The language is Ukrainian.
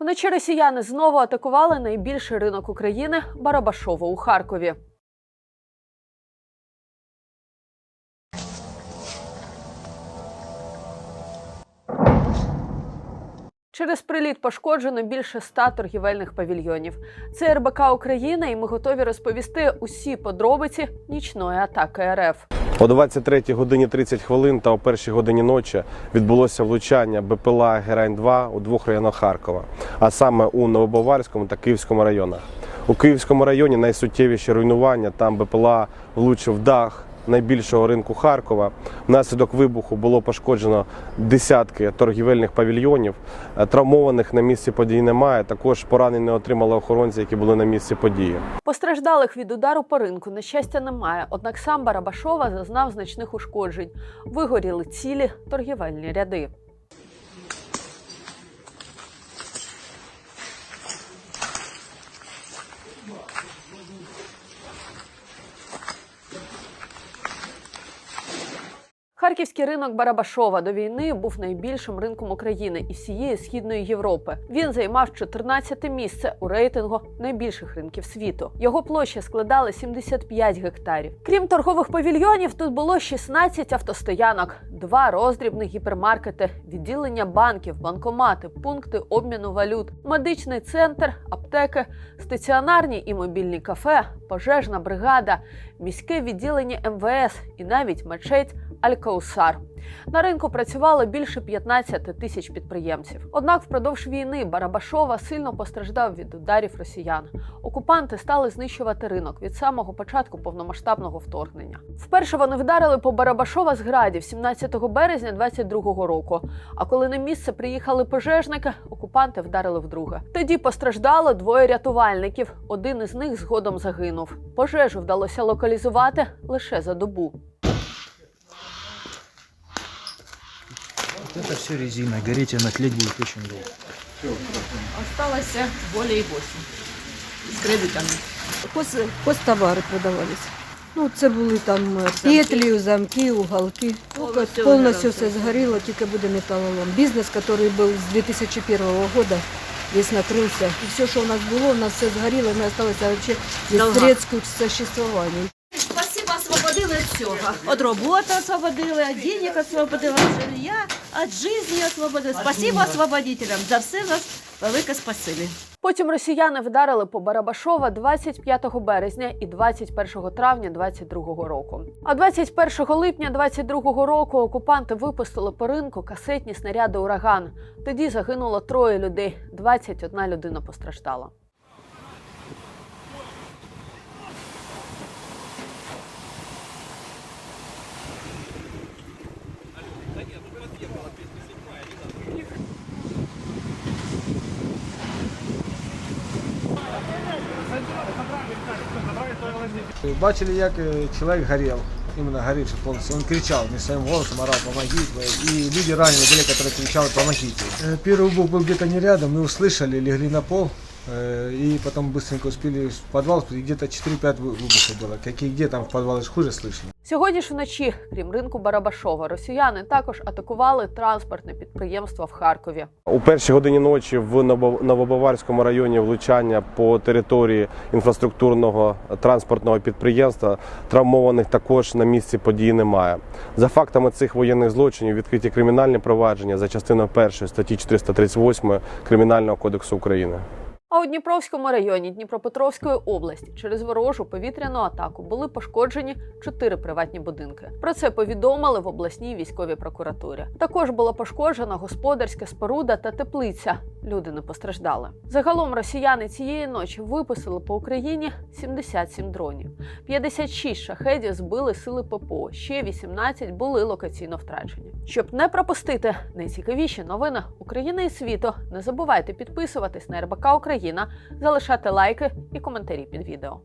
Вночі росіяни знову атакували найбільший ринок України Барабашово у Харкові. Через приліт пошкоджено більше ста торгівельних павільйонів. Це РБК Україна, і ми готові розповісти усі подробиці нічної атаки РФ. О 23 годині 30 хвилин та о першій годині ночі відбулося влучання БПЛА Герань-2 у двох районах Харкова, а саме у Новобаварському та Київському районах. У Київському районі найсуттєвіші руйнування. Там БПЛА влучив дах найбільшого ринку Харкова. Внаслідок вибуху було пошкоджено десятки торгівельних павільйонів. Е, Травмованих на місці події немає. Також поранені отримали охоронці, які були на місці події. Постраждалих від удару по ринку, на щастя, немає. Однак сам Барабашова зазнав значних ушкоджень. Вигоріли цілі торгівельні ряди. Харківський ринок Барабашова до війни був найбільшим ринком України і всієї східної Європи. Він займав 14 місце у рейтингу найбільших ринків світу. Його площа складала 75 гектарів. Крім торгових павільйонів, тут було 16 автостоянок, два роздрібних гіпермаркети, відділення банків, банкомати, пункти обміну валют, медичний центр, аптеки, стаціонарні і мобільні кафе, пожежна бригада, міське відділення МВС і навіть мечеть Аль-Каусар. На ринку працювало більше 15 тисяч підприємців. Однак впродовж війни Барабашова сильно постраждав від ударів росіян. Окупанти стали знищувати ринок від самого початку повномасштабного вторгнення. Вперше вони вдарили по Барабашова з градів 17 березня 22-го року. А коли на місце приїхали пожежники, окупанти вдарили вдруге. Тоді постраждало двоє рятувальників. Один із них згодом загинув. Пожежу вдалося локалізувати лише за добу. Это все резина, гореть она тлеть будет очень долго. Осталось более 8 з кредитами. Хоз, хозтовари продавались. Ну, це були там е, петлі, замки, уголки. Повністю Повністю все згоріло, тільки буде металлолом. Бізнес, який був з 2001 року, весь накрився. І все, що у нас було, у нас все згоріло, і ми залишилися вообще без Долга. средств к существованию. Освободили від всього. От роботи освободили, від денег освободили, від жилья, від життя освободили. Спасибо освободителям. За все вас велике спасибі. Потім росіяни вдарили по Барабашова 25 березня і 21 травня 22 року. А 21 липня 22 року окупанти випустили по ринку касетні снаряди ураган. Тоді загинуло троє людей, 21 людина постраждала. Бачили, як е, чоловік горів, іменно горівший повністю. Він кричав, не своїм голосом орав, помогите. И люди раненые были, которые кричали, помогите. Э, Первый выбух был где-то не рядом, мы услышали, легли на пол. э, И потом быстренько успели в подвал, и где-то 4-5 вы- выбухов было. Какие где там в подвале ж хуже слышно. Сьогодні ж вночі, крім ринку Барабашова, росіяни також атакували транспортне підприємство в Харкові. У першій годині ночі в Ново- Новобаварському районі влучання по території інфраструктурного транспортного підприємства. Травмованих також на місці події немає. За фактами цих воєнних злочинів відкриті кримінальні провадження за частиною 1 статті 438 Кримінального кодексу України. А у Дніпровському районі Дніпропетровської області через ворожу повітряну атаку були пошкоджені чотири приватні будинки. Про це повідомили в обласній військовій прокуратурі. Також була пошкоджена господарська споруда та теплиця. Люди не постраждали. Загалом росіяни цієї ночі випустили по Україні 77 дронів. 56 шахедів збили сили ППО. Ще 18 були локаційно втрачені. Щоб не пропустити найцікавіші новини України і світу, не забувайте підписуватись на РБК Україна, залишати лайки і коментарі під відео.